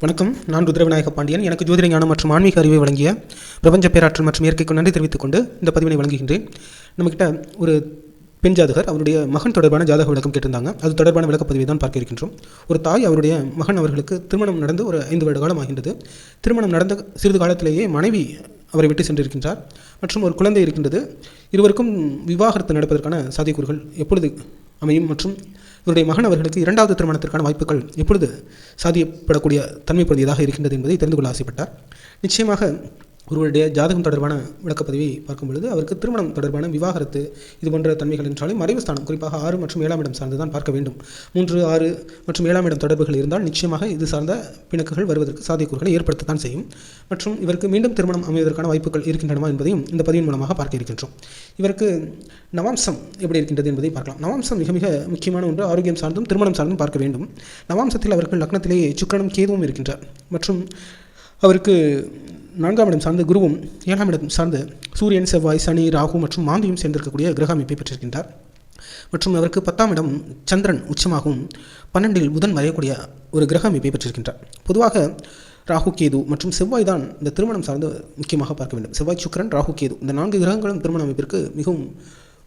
வணக்கம். நான் ருத்ரவிநாயக பாண்டியன். எனக்கு ஜோதிட ஞானம் மற்றும் ஆன்மீக அறிவை வழங்கிய பிரபஞ்ச பேராற்றல் மற்றும் இயற்கைக்கு நன்றி தெரிவித்துக் கொண்டு இந்த பதிவினை வழங்குகின்றேன். நம்மக்கிட்ட ஒரு பெண் ஜாதகர் அவருடைய மகன் தொடர்பான ஜாதக விளக்கம் கேட்டிருந்தாங்க. அது தொடர்பான விளக்கப்பதிவை தான் பார்க்க இருக்கின்றோம். ஒரு தாய் அவருடைய மகன் அவர்களுக்கு திருமணம் நடந்து ஒரு ஐந்து வருட காலம் ஆகின்றது. திருமணம் நடந்த சிறிது காலத்திலேயே மனைவி அவரை விட்டு சென்றிருக்கின்றார். மற்றும் ஒரு குழந்தை இருக்கின்றது. இருவருக்கும் விவாகரத்து நடப்பதற்கான சாத்தியக்கூறுகள் எப்பொழுது அமையும் மற்றும் இவருடைய மகன் அவர்களுக்கு இரண்டாவது திருமணத்திற்கான வாய்ப்புகள் எப்பொழுது சாத்தியப்படக்கூடிய தன்மைப்படுத்தியதாக இருக்கின்றது என்பதை தெரிந்து கொள்ள ஆசைப்பட்டார். நிச்சயமாக ஒருவருடைய ஜாதகம் தொடர்பான விளக்கப்பதிவை பார்க்கும் பொழுது அவருக்கு திருமணம் தொடர்பான விவாகரத்து இது போன்ற தன்மைகள் என்றாலும் மறைவு ஸ்தானம் குறிப்பாக ஆறு மற்றும் ஏழாம் இடம் சார்ந்து தான் பார்க்க வேண்டும். மூன்று ஆறு மற்றும் ஏழாம் இடம் தொடர்புகள் இருந்தால் நிச்சயமாக இது சார்ந்த பிணக்குகள் வருவதற்கு சாத்தியக்கூறுகளை ஏற்படுத்தத்தான் செய்யும். மற்றும் இவருக்கு மீண்டும் திருமணம் அமைவதற்கான வாய்ப்புகள் இருக்கின்றனவா என்பதையும் இந்த பதிவின் மூலமாக பார்க்க இருக்கின்றோம். இவருக்கு நவாம்சம் எப்படி இருக்கின்றது என்பதை பார்க்கலாம். நவாம்சம் மிக மிக முக்கியமான ஒன்று ஆரோக்கியம் சார்ந்தும் திருமணம் சார்ந்தும் பார்க்க வேண்டும். நவாம்சத்தில் அவர்கள் லக்னத்திலேயே சுக்கரனும் கேதுவும் இருக்கின்றார். மற்றும் அவருக்கு நான்காம் இடம் சார்ந்த குருவும் ஏழாம் இடம் சார்ந்த சூரியன் செவ்வாய் சனி ராகு மற்றும் மாந்தியும் சேர்ந்திருக்கக்கூடிய கிரக அமைப்பை பெற்றிருக்கின்றார். மற்றும் அவருக்கு பத்தாம் இடம் சந்திரன் உச்சமாகவும் பன்னெண்டில் புதன் வரையக்கூடிய ஒரு கிரக அமைப்பை பெற்றிருக்கின்றார். பொதுவாக ராகு கேது மற்றும் செவ்வாய் தான் இந்த திருமணம் சார்ந்து முக்கியமாக பார்க்க வேண்டும். செவ்வாய் சுக்கரன் ராகு கேது இந்த நான்கு கிரகங்களும் திருமண அமைப்பிற்கு மிகவும்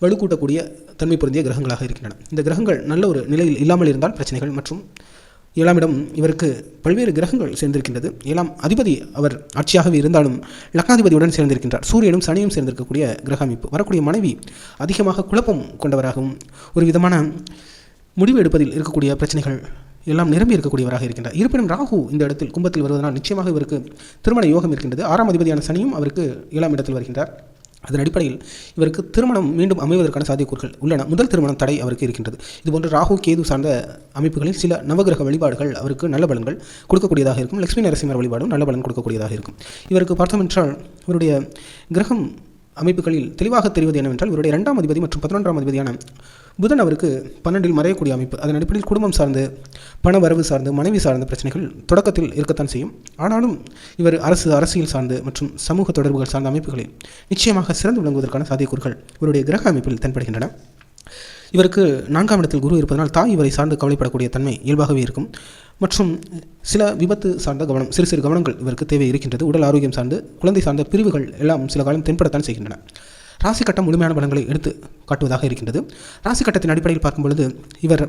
வலுக்கூட்டக்கூடிய தன்மை பொருந்திய கிரகங்களாக இருக்கின்றன. இந்த கிரகங்கள் நல்ல ஒரு நிலையில் இல்லாமல் இருந்தால் பிரச்சனைகள் மற்றும் ஏழாம் இடம் இவருக்கு பல்வேறு கிரகங்கள் சேர்ந்திருக்கின்றது. ஏழாம் அதிபதி அவர் ஆட்சியாகவே இருந்தாலும் லக்னாதிபதியுடன் சேர்ந்திருக்கின்றார். சூரியனும் சனியும் சேர்ந்திருக்கக்கூடிய கிரக அமைப்பு. வரக்கூடிய மனைவி அதிகமாக குழப்பம் கொண்டவராகவும் ஒரு விதமான முடிவு எடுப்பதில் இருக்கக்கூடிய பிரச்சனைகள் எல்லாம் நிரம்பி இருக்கக்கூடியவராக இருக்கின்றார். இருப்பினும் ராகு இந்த இடத்தில் கும்பத்தில் வருவதனால் நிச்சயமாக இவருக்கு திருமண யோகம் இருக்கின்றது. ஆறாம் அதிபதியான சனியும் அவருக்கு ஏழாம் இடத்தில் வருகின்றார். அதன் அடிப்படையில் இவருக்கு திருமணம் மீண்டும் அமைவதற்கான சாத்தியக்கூறுகள் உள்ளன. முதல் திருமணம் தடை அவருக்கு இருக்கின்றது. இதுபோன்று ராகு கேது சார்ந்த அமைப்புகளில் சில நவகிரக வழிபாடுகள் அவருக்கு நல்ல பலன்கள் கொடுக்கக்கூடியதாக இருக்கும். லட்சுமி நரசிம்மர் வழிபாடும் நல்ல பலன் கொடுக்கக்கூடியதாக இருக்கும். இவருக்கு பார்த்தோம் என்றால் இவருடைய கிரகம் அமைப்புகளில் தெளிவாக தெரிவது என்னவென்றால் இவருடைய இரண்டாம் அதிபதி மற்றும் பதினொன்றாம் அதிபதியான புதன் அவருக்கு பன்னெண்டில் மறையக்கூடிய அமைப்பு. அதன் அடிப்படையில் குடும்பம் சார்ந்து பண வரவு சார்ந்து மனைவி சார்ந்த பிரச்சனைகள் தொடக்கத்தில் இருக்கத்தான் செய்யும். ஆனாலும் இவர் அரசு அரசியல் சார்ந்து மற்றும் சமூக தொடர்புகள் சார்ந்த அமைப்புகளில் நிச்சயமாக சிறந்து விளங்குவதற்கான சாத்தியக்கூறுகள் இவருடைய கிரக அமைப்பில் தென்படுகின்றன. இவருக்கு நான்காம் இடத்தில் குரு இருப்பதனால் தாய் இவரை சார்ந்து கவலைப்படக்கூடிய தன்மை இயல்பாகவே இருக்கும். மற்றும் சில விபத்து சார்ந்த கவனம் சிறு சிறு கவனங்கள் இவருக்கு தேவை இருக்கின்றது. உடல் ஆரோக்கியம் சார்ந்து குழந்தை சார்ந்த பிரிவுகள் எல்லாம் சில காலம் தென்படத்தான் செய்கின்றன. ராசி கட்டம் முழுமையான பலன்களை எடுத்து காட்டுவதாக இருக்கின்றது. ராசி கட்டத்தின் அடிப்படையில் பார்க்கும் பொழுது இவர்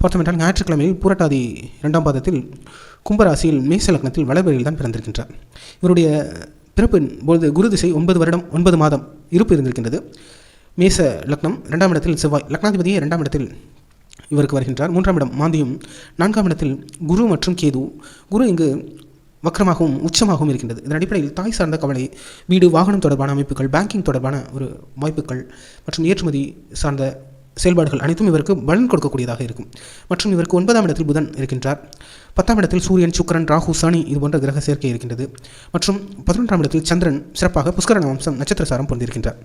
பார்த்தோம் ஞாயிற்றுக்கிழமையில் பூரட்டாதி இரண்டாம் பாதத்தில் கும்பராசியில் மேச லக்னத்தில் வளர்வரையில் தான் பிறந்திருக்கின்றார். இவருடைய பிறப்பின் பொழுது குரு திசை ஒன்பது வருடம் ஒன்பது மாதம் இருப்பு இருந்திருக்கின்றது. மேச லக்னம் இரண்டாம் இடத்தில் செவ்வாய் லக்னாதிபதியே இரண்டாம் இடத்தில் இவருக்கு வருகின்றார். மூன்றாம் இடம் மாந்தியும். நான்காம் இடத்தில் குரு மற்றும் கேது. குரு இங்கு வக்கரமாகவும் உச்சமாகவும் இருக்கின்றது. இதன் அடிப்படையில் தாய் சார்ந்த கவலை வீடு வாகனம் தொடர்பான அமைப்புகள் பேங்கிங் தொடர்பான ஒரு வாய்ப்புகள் மற்றும் ஏற்றுமதி சார்ந்த செயல்பாடுகள் அனைத்தும் இவருக்கு பலன் கொடுக்கக்கூடியதாக இருக்கும். மற்றும் இவருக்கு ஒன்பதாம் இடத்தில் புதன் இருக்கின்றார். பத்தாம் இடத்தில் சூரியன் சுக்கரன் ராகு சனி இது போன்ற கிரக சேர்க்கை இருக்கின்றது. மற்றும் பதினொன்றாம் இடத்தில் சந்திரன் சிறப்பாக புஷ்கரன் வம்சம் நட்சத்திர சாரம் பொருந்திருக்கின்றார்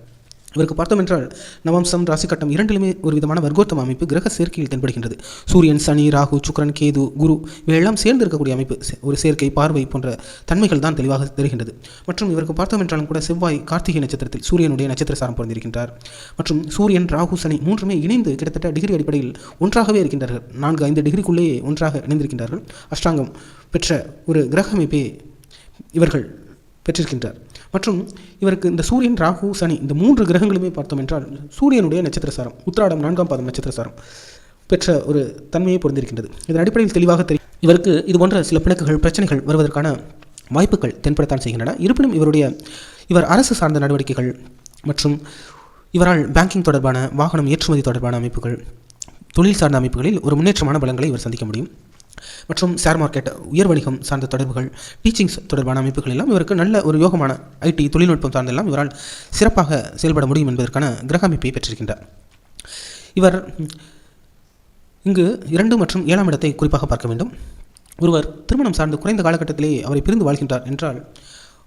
இவருக்கு பார்த்தோம் என்றால் நவம்சம் ராசி கட்டம் இரண்டிலுமே ஒரு விதமான வர்க்கோத்தம அமைப்பு கிரக சேர்க்கையில் தென்படுகின்றது. சூரியன் சனி ராகு சுக்கரன் கேது குரு இவையெல்லாம் சேர்ந்து இருக்கக்கூடிய அமைப்பு ஒரு சேர்க்கை பார்வை போன்ற தன்மைகள் தான் தெளிவாக தெரிகின்றது. மற்றும் இவருக்கு பார்த்தோம் என்றாலும் கூட செவ்வாய் கார்த்திகை நட்சத்திரத்தில் சூரியனுடைய நட்சத்திர சாரம் பிறந்திருக்கின்றார் மற்றும் சூரியன் ராகு சனி மூன்றுமே இணைந்து கிட்டத்தட்ட டிகிரி அடிப்படையில் ஒன்றாகவே இருக்கின்றார்கள். நான்கு ஐந்து டிகிரிக்குள்ளேயே ஒன்றாக இணைந்திருக்கின்றார்கள். அஷ்டாங்கம் பெற்ற ஒரு கிரக அமைப்பை இவர்கள் பெற்றிருக்கின்றார். மற்றும் இவருக்கு இந்த சூரியன் ராகு சனி இந்த மூன்று கிரகங்களுமே பார்த்தோம் என்றால் சூரியனுடைய நட்சத்திர சாரம் உத்திராடம் நான்காம் பாதம் நட்சத்திர சாரம் பெற்ற ஒரு தன்மையை பொருந்திருக்கின்றது இதன் அடிப்படையில் தெளிவாக தெரியும் இவருக்கு இது போன்ற சில பிணக்குகள் பிரச்சனைகள் வருவதற்கான வாய்ப்புகள் தென்படத்தான் செய்கின்றன. இருப்பினும் இவருடைய இவர் அரசு சார்ந்த நடவடிக்கைகள் மற்றும் இவரால் பேங்கிங் தொடர்பான வாகனம் ஏற்றுமதி தொடர்பான அமைப்புகள் தொழில் சார்ந்த அமைப்புகளில் ஒரு முன்னேற்றமான பலங்களை இவர் சந்திக்க முடியும். மற்றும் ஷேர் மார்க்கெட் உயர் வணிகம் சார்ந்த தொடர்புகள் டீச்சிங்ஸ் தொடர்பான அமைப்புகள் எல்லாம் இவருக்கு நல்ல ஒரு யோகமான ஐடி தொழில்நுட்பம் சார்ந்தெல்லாம் இவரால் சிறப்பாக செயல்பட முடியும் என்பதற்கான கிரக அமைப்பை பெற்றிருக்கின்றார். இவர் இங்கு இரண்டு மற்றும் ஏழாம் இடத்தை குறிப்பாக பார்க்க வேண்டும். ஒருவர் திருமணம் சார்ந்து குறைந்த காலகட்டத்திலேயே அவரை பிரிந்து வாழ்கின்றார் என்றால்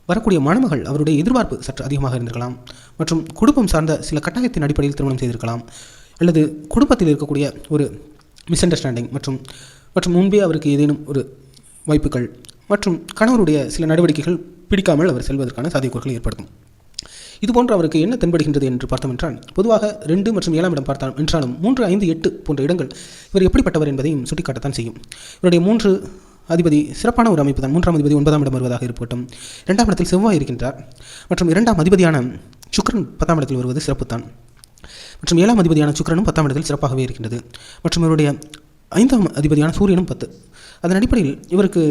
வரக்கூடிய மணமகள் அவருடைய எதிர்பார்ப்பு சற்று அதிகமாக இருந்திருக்கலாம். மற்றும் குடும்பம் சார்ந்த சில கட்டாயத்தின் அடிப்படையில் திருமணம் செய்திருக்கலாம். அல்லது குடும்பத்தில் இருக்கக்கூடிய ஒரு மிஸ் அண்டர்ஸ்டாண்டிங் மற்றும் மற்றும் முன்பே அவருக்கு ஏதேனும் ஒரு வாய்ப்புகள் மற்றும் கணவருடைய சில நடவடிக்கைகள் பிடிக்காமல் அவர் செல்வதற்கான சாத்தியக்கூறுகளை ஏற்படுத்தும். இதுபோன்று அவருக்கு என்ன தென்படுகின்றது என்று பார்த்தோம் என்றால் பொதுவாக ரெண்டு மற்றும் ஏழாம் இடம் பார்த்தால் என்றாலும் மூன்று ஐந்து எட்டு போன்ற இடங்கள் இவர் எப்படிப்பட்டவர் என்பதையும் சுட்டிக்காட்டத்தான் செய்யும். இவருடைய மூன்று அதிபதி சிறப்பான ஒரு அமைப்பு தான் மூன்றாம் அதிபதி ஒன்பதாம் இடம் வருவதாக இருக்கட்டும். இரண்டாம் இடத்தில் செவ்வாய் இருக்கின்றார். மற்றும் இரண்டாம் அதிபதியான சுக்கிரன் பத்தாம் இடத்தில் வருவது சிறப்பு தான் மற்றும் ஏழாம் அதிபதியான சுக்கிரனும் பத்தாம் இடத்தில் சிறப்பாகவே இருக்கின்றது. மற்றும் இவருடைய ஐந்தாம் அதிபதியான சூரியனும் பத்து. அதன் அடிப்படையில் இவருக்கு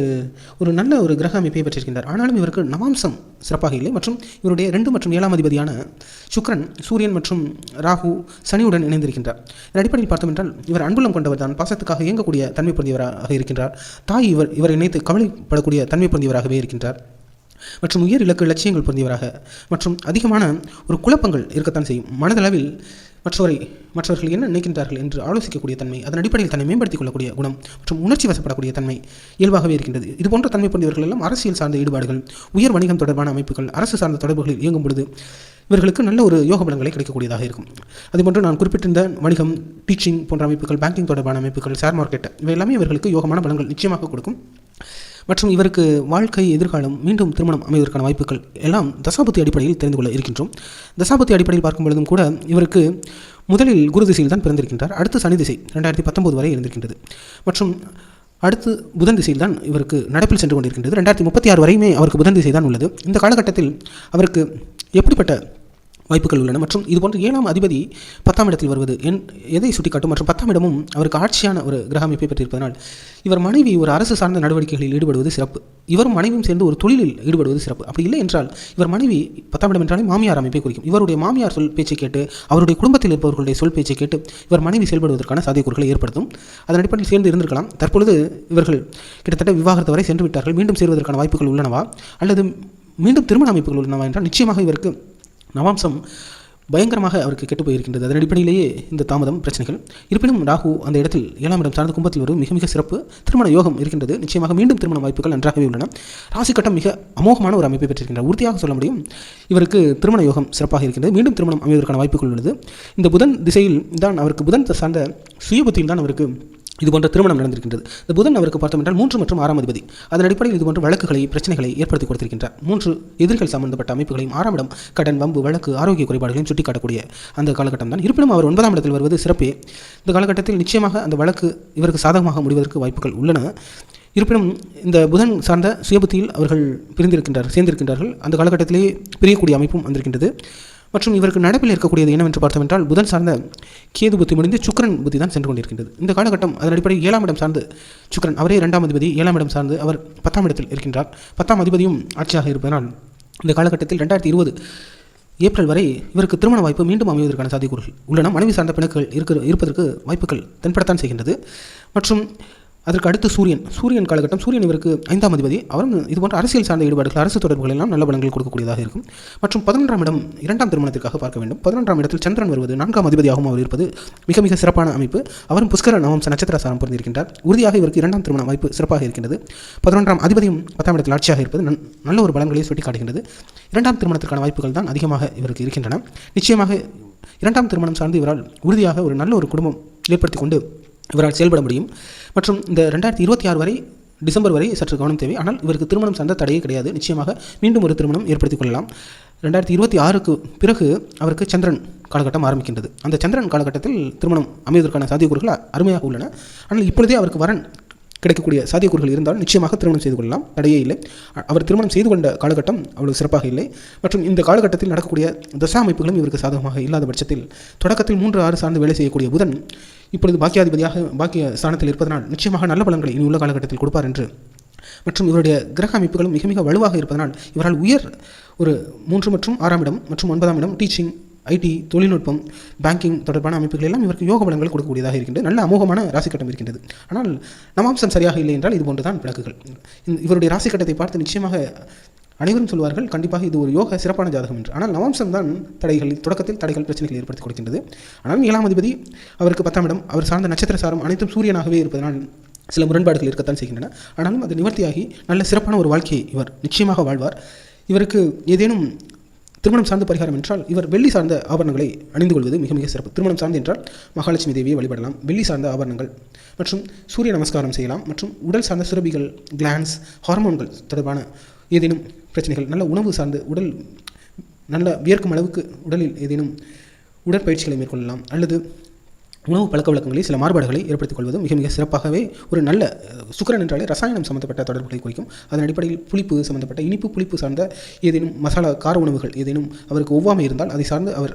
ஒரு நல்ல ஒரு கிரக அமைப்பை பெற்றிருக்கின்றார். ஆனாலும் இவருக்கு நவாம்சம் சிறப்பாக இல்லை. மற்றும் இவருடைய ரெண்டு மற்றும் ஏழாம் அதிபதியான சுக்கிரன் சூரியன் மற்றும் ராகு சனியுடன் இணைந்திருக்கின்றார். இதன் அடிப்படையில் பார்த்தோம் என்றால் இவர் அன்புலம் கொண்டவர் தான். பாசத்துக்காக இயங்கக்கூடிய தன்மை பொருந்தியவராக இருக்கின்றார். தாய் இவர் இவரை நினைத்து கவலைப்படக்கூடிய தன்மை பொருந்தியவராகவே இருக்கின்றார். மற்றும் உயர் இலக்கு லட்சியங்கள் பொருந்தியவராக மற்றும் அதிகமான ஒரு குழப்பங்கள் இருக்கத்தான் செய்யும். மனதளவில் மற்றவரை மற்றவர்கள் என்ன நினைக்கின்றார்கள் என்று ஆலோசிக்கக்கூடிய தன்மை அதன் அடிப்படையில் தன்னை மேம்படுத்திக் கொள்ளக்கூடிய குணம் மற்றும் உணர்ச்சி வசப்படக்கூடிய தன்மை இயல்பாகவே இருக்கின்றது. இதுபோன்ற தன்மை கொண்டவர்கள் எல்லாம் அரசியல் சார்ந்த ஈடுபாடுகள் உயர் வணிகம் தொடர்பான அமைப்புகள் அரசு சார்ந்த தொடர்புகளில் இயங்கும் பொழுது இவர்களுக்கு நல்ல ஒரு யோக பலன்களை கிடைக்கக்கூடியதாக இருக்கும். அதுபோன்று நான் குறிப்பிட்டிருந்த வணிகம் டீச்சிங் போன்ற அமைப்புகள் பேங்கிங் தொடர்பான அமைப்புகள் ஷேர் மார்க்கெட் இவை எல்லாமே இவர்களுக்கு யோகமான பலன்கள் நிச்சயமாக கொடுக்கும். மற்றும் இவருக்கு வாழ்க்கை எதிர்காலம் மீண்டும் திருமணம் அமைவதற்கான வாய்ப்புகள் எல்லாம் தசாபுத்தி அடிப்படையில் தெரிந்து கொள்ள இருக்கின்றோம். தசாபுத்தி அடிப்படையில் பார்க்கும் பொழுதும் கூட இவருக்கு முதலில் குரு திசையில் தான் பிறந்திருக்கின்றார். அடுத்து சனி திசை ரெண்டாயிரத்தி பத்தொம்போது வரை இருந்திருக்கின்றது. மற்றும் அடுத்து புதன் திசையில் தான் இவருக்கு நடப்பில் சென்று கொண்டிருக்கின்றது. ரெண்டாயிரத்தி முப்பத்தி ஆறு வரையுமே அவருக்கு புதன் திசை தான் உள்ளது. இந்த காலகட்டத்தில் அவருக்கு எப்படிப்பட்ட வாய்ப்புகள் உள்ளன. மற்றும் இது போன்ற ஏழாம் அதிபதி பத்தாம் இடத்தில் வருவது என் எதை சுட்டிக்காட்டும்? மற்றும் பத்தாம் இடமும் அவருக்கு ஆட்சியான ஒரு கிரக அமைப்பை பெற்றிருப்பதனால் இவர் மனைவி ஒரு அரசு சார்ந்த நடவடிக்கைகளில் ஈடுபடுவது சிறப்பு. இவரும் மனைவியும் சேர்ந்து ஒரு தொழிலில் ஈடுபடுவது சிறப்பு. அப்படி இல்லை என்றால் இவர் மனைவி பத்தாம் இடம் என்றாலே மாமியார் அமைப்பை குறிக்கும். இவருடைய மாமியார் சொல் பேச்சை கேட்டு அவருடைய குடும்பத்தில் இருப்பவர்களுடைய சொல் பேச்சை கேட்டு இவர் மனைவி செயல்படுவதற்கான சாத்தியக்கூறுகளை ஏற்படுத்தும். அதன் அடிப்படையில் சேர்ந்து இருந்திருக்கலாம். தற்பொழுது இவர்கள் கிட்டத்தட்ட விவாகரத்து வரை சென்று விட்டார்கள் மீண்டும் சேர்வதற்கான வாய்ப்புகள் உள்ளனவா? அல்லது மீண்டும் திருமண அமைப்புகள் உள்ளனவா? என்றால் நிச்சயமாக இவருக்கு நவாம்சம் பயங்கரமாக அவருக்கு கெட்டு போயிருக்கின்றது. அதன் அடிப்படையிலேயே இந்த தாமதம் பிரச்சனைகள். இருப்பினும் ராகு அந்த இடத்தில் ஏழாம் இடம் சார்ந்த கும்பத்தில் வரும் மிக மிக சிறப்பு திருமண யோகம் இருக்கின்றது. நிச்சயமாக மீண்டும் திருமண வாய்ப்புகள் நன்றாகவே உள்ளன. ராசி கட்டம் மிக அமோகமான ஒரு அமைப்பை பெற்றிருக்கின்றார் உறுதியாக சொல்ல முடியும் இவருக்கு திருமண யோகம் சிறப்பாக இருக்கின்றது. மீண்டும் திருமணம் அமைவதற்கான வாய்ப்புகள் உள்ளது. இந்த புதன் திசையில் தான் அவருக்கு புதன் சார்ந்த சுயபுத்தியில் தான் அவருக்கு இது போன்ற திருமணம் நடந்திருக்கின்றது. இந்த புதன் அவருக்கு பார்த்தோம் என்றால் மூன்று மற்றும் ஆறாம் அதிபதி. அதன் அடிப்படையில் இது போன்ற வழக்குகளை பிரச்சனைகளை ஏற்படுத்தி கொடுத்திருக்கின்றார். மூன்று எதிர்கள் சம்பந்தப்பட்ட அமைப்புகளையும் ஆறாம் இடம் கடன் வம்பு வழக்கு ஆரோக்கிய குறைபாடுகளையும் சுட்டிக்காட்டக்கூடிய அந்த காலகட்டம் தான். இருப்பினும் அவர் ஒன்பதாம் இடத்தில் வருவது சிறப்பே. இந்த காலகட்டத்தில் நிச்சயமாக அந்த வழக்கு இவருக்கு சாதகமாக முடிவதற்கு வாய்ப்புகள் உள்ளன. இருப்பினும் இந்த புதன் சார்ந்த சுயபுத்தியில் அவர்கள் பிரிந்திருக்கின்றார் சேர்ந்திருக்கின்றார்கள். அந்த காலகட்டத்திலேயே பிரியக்கூடிய அமைப்பும் வந்திருக்கின்றது. மற்றும் இவருக்கு நடப்பில் இருக்கக்கூடியது என்னவென்று பார்த்தோம் என்றால் புதன் சார்ந்த கேது புத்தி முடிந்து சுக்கரன் புத்தி தான் சென்று கொண்டிருக்கின்றது. இந்த காலகட்டம் அதன் அடிப்படையில் ஏழாம் இடம் சார்ந்து சுக்கரன் அவரே இரண்டாம் அதிபதி ஏழாம் இடம் சார்ந்து அவர் பத்தாம் இடத்தில் இருக்கின்றார். பத்தாம் அதிபதியும் ஆட்சியாக இருப்பதனால் இந்த காலகட்டத்தில் ரெண்டாயிரத்தி இருபது ஏப்ரல் வரை இவருக்கு திருமண வாய்ப்பு மீண்டும் அமைவதற்கான சாத்தியக்கூறுகள் உள்ளன. மனைவி சார்ந்த பிணக்குகள் இருக்க இருப்பதற்கு வாய்ப்புகள் தென்படத்தான் செய்கின்றது. மற்றும் அதற்கு அடுத்து சூரியன். சூரியன் காலகட்டம் சூரியன் இவருக்கு ஐந்தாம் அதிபதி. அவரும் இது போன்ற அரசியல் சார்ந்த ஈடுபாடுகள் அரசு தொடர்புகள் எல்லாம் நல்ல பலன்கள் கொடுக்கக்கூடியதாக இருக்கும். மற்றும் பதினொன்றாம் இடம் இரண்டாம் திருமணத்திற்காக பார்க்க வேண்டும். பதினொன்றாம் இடத்தில் சந்திரன் வருவது நான்காம் அதிபதியாகவும் அவர் இருப்பது மிக மிக சிறப்பான அமைப்பு. அவரும் புஷ்கர நவம்ச நட்சத்திர சாரம் பொருந்திருக்கின்றார். உறுதியாக இவருக்கு இரண்டாம் திருமண வாய்ப்பு சிறப்பாக இருக்கின்றது. பதினொன்றாம் அதிபதியும் பத்தாம் இடத்தில் ஆட்சியாக இருப்பது நல்ல ஒரு பலன்களை சுட்டி இரண்டாம் திருமணத்திற்கான வாய்ப்புகள் தான் அதிகமாக இவருக்கு இருக்கின்றன. நிச்சயமாக இரண்டாம் திருமணம் சார்ந்து இவரால் உறுதியாக ஒரு நல்ல ஒரு குடும்பம் ஏற்படுத்தி கொண்டு இவரால் செயல்பட முடியும். மற்றும் இந்த ரெண்டாயிரத்தி இருபத்தி ஆறு வரை டிசம்பர் வரை சற்று கவனம் தேவை. ஆனால் இவருக்கு திருமணம் சார்ந்த தடையே கிடையாது. நிச்சயமாக மீண்டும் ஒரு திருமணம் ஏற்படுத்திக் கொள்ளலாம். ரெண்டாயிரத்தி இருபத்தி ஆறுக்கு பிறகு அவருக்கு சந்திரன் காலகட்டம் ஆரம்பிக்கின்றது. அந்த சந்திரன் காலகட்டத்தில் திருமணம் அமைவதற்கான சாத்தியக்கூறுகள் அருமையாக உள்ளன. ஆனால் இப்பொழுதே அவருக்கு வரன் கிடைக்கக்கூடிய சாத்தியக்கூறுகள் இருந்தால் நிச்சயமாக திருமணம் செய்து கொள்ளலாம். தடையே இல்லை. அவர் திருமணம் செய்து கொண்ட காலகட்டம் அவ்வளவு சிறப்பாக இல்லை. மற்றும் இந்த காலகட்டத்தில் நடக்கக்கூடிய தசா அமைப்புகளும் இவருக்கு சாதகமாக இல்லாத பட்சத்தில் தொடக்கத்தில் மூன்று ஆறு சார்ந்து வேலை செய்யக்கூடிய புதன் இப்பொழுது பாக்கியாதிபதியாக பாக்கிய ஸ்தானத்தில் இருப்பதனால் நிச்சயமாக நல்ல பலன்களை இனி உள்ள காலகட்டத்தில் கொடுப்பார் என்று. மற்றும் இவருடைய கிரக அமைப்புகளும் மிக மிக வலுவாக இருப்பதனால் இவரால் உயர் ஒரு மூன்று மற்றும் ஆறாம் இடம் மற்றும் ஒன்பதாம் இடம் டீச்சிங் ஐடி தொழில்நுட்பம் பேங்கிங் தொடர்பான அமைப்புகள் எல்லாம் இவருக்கு யோக பலன்கள் கொடுக்கக்கூடியதாக இருக்கின்றது. நல்ல அமோகமான ராசிக்கட்டம் இருக்கின்றது. ஆனால் நவாம்சம் சரியாக இல்லை என்றால் இது போன்றுதான் விளக்குகள். இவருடைய ராசிக்கட்டத்தை பார்த்து நிச்சயமாக அனைவரும் சொல்வார்கள் கண்டிப்பாக இது ஒரு யோக சிறப்பான ஜாதகம் என்று. ஆனால் நவாம்சம் தான் தடைகள் தொடக்கத்தில் தடைகள் பிரச்சனைகள் ஏற்படுத்தி கொடுக்கின்றது. ஆனால் ஏழாம் அதிபதி அவருக்கு பத்தாம் இடம் அவர் சார்ந்த நட்சத்திர சாரம் அனைத்தும் சூரியனாகவே இருப்பதனால் சில முரண்பாடுகள் இருக்கத்தான் செய்கின்றன. ஆனாலும் அது நிவர்த்தியாகி நல்ல சிறப்பான ஒரு வாழ்க்கையை இவர் நிச்சயமாக வாழ்வார். இவருக்கு ஏதேனும் திருமணம் சார்ந்த பரிகாரம் என்றால் இவர் வெள்ளி சார்ந்த ஆபரணங்களை அணிந்து கொள்வது மிக மிக சிறப்பு. திருமணம் சார்ந்து என்றால் மகாலட்சுமி தேவியை வழிபடலாம் வெள்ளி சார்ந்த ஆபரணங்கள் மற்றும் சூரிய நமஸ்காரம் செய்யலாம் மற்றும் உடல் சார்ந்த சுரபிகள் கிளான்ஸ் ஹார்மோன்கள் தொடர்பான ஏதேனும் பிரச்சனைகள் நல்ல உணவு சார்ந்து உடல் நல்ல வியர்க்கும் அளவுக்கு உடலில் ஏதேனும் உடற்பயிற்சிகளை மேற்கொள்ளலாம் அல்லது உணவு பழக்க வழக்கங்களில் சில மாறுபாடுகளை ஏற்படுத்திக் கொள்வது மிக மிக சிறப்பாகவே ஒரு நல்ல சுக்கரன் என்றாலே ரசாயனம் சம்பந்தப்பட்ட தொடர்புகளை குறிக்கும். அதன் அடிப்படையில் புளிப்பு சம்பந்தப்பட்ட இனிப்பு புளிப்பு சார்ந்த ஏதேனும் மசாலா கார உணவுகள் ஏதேனும் அவருக்கு ஒவ்வாமை இருந்தால் அதை சார்ந்து அவர்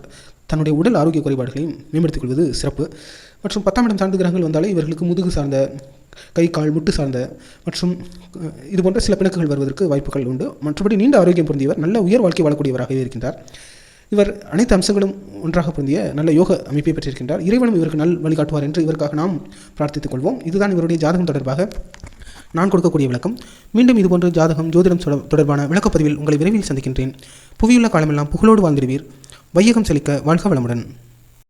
தன்னுடைய உடல் ஆரோக்கிய குறைபாடுகளையும் மேம்படுத்திக் கொள்வது சிறப்பு. மற்றும் பத்தாம் இடம் சார்ந்த கிரகங்கள் வந்தாலே இவர்களுக்கு முதுகு சார்ந்த கை கால் முட்டு சார்ந்த மற்றும் இது போன்ற சில பிணக்குகள் வருவதற்கு வாய்ப்புகள் உண்டு. மற்றபடி நீண்ட ஆரோக்கியம் பொருந்தியவர் நல்ல உயர் வாழ்க்கை வாழக்கூடியவராகவே இருக்கின்றார். இவர் அனைத்து அம்சங்களும் ஒன்றாக பொருந்திய நல்ல யோக அமைப்பை பெற்றிருக்கின்றார். இறைவனும் இவருக்கு நல் வழிகாட்டுவார் என்று இவருக்காக நாம் பிரார்த்தித்துக் கொள்வோம். இதுதான் இவருடைய ஜாதகம் தொடர்பாக நான் கொடுக்கக்கூடிய விளக்கம். மீண்டும் இதுபோன்று ஜாதகம் ஜோதிடம் தொடர்பான விளக்கப்பதிவில் உங்களை விரைவில் சந்திக்கின்றேன். புவியுள்ள காலமெல்லாம் புகழோடு வாழ்ந்திடுவீர். வையகம் செழிக்க வாழ்க வளமுடன்.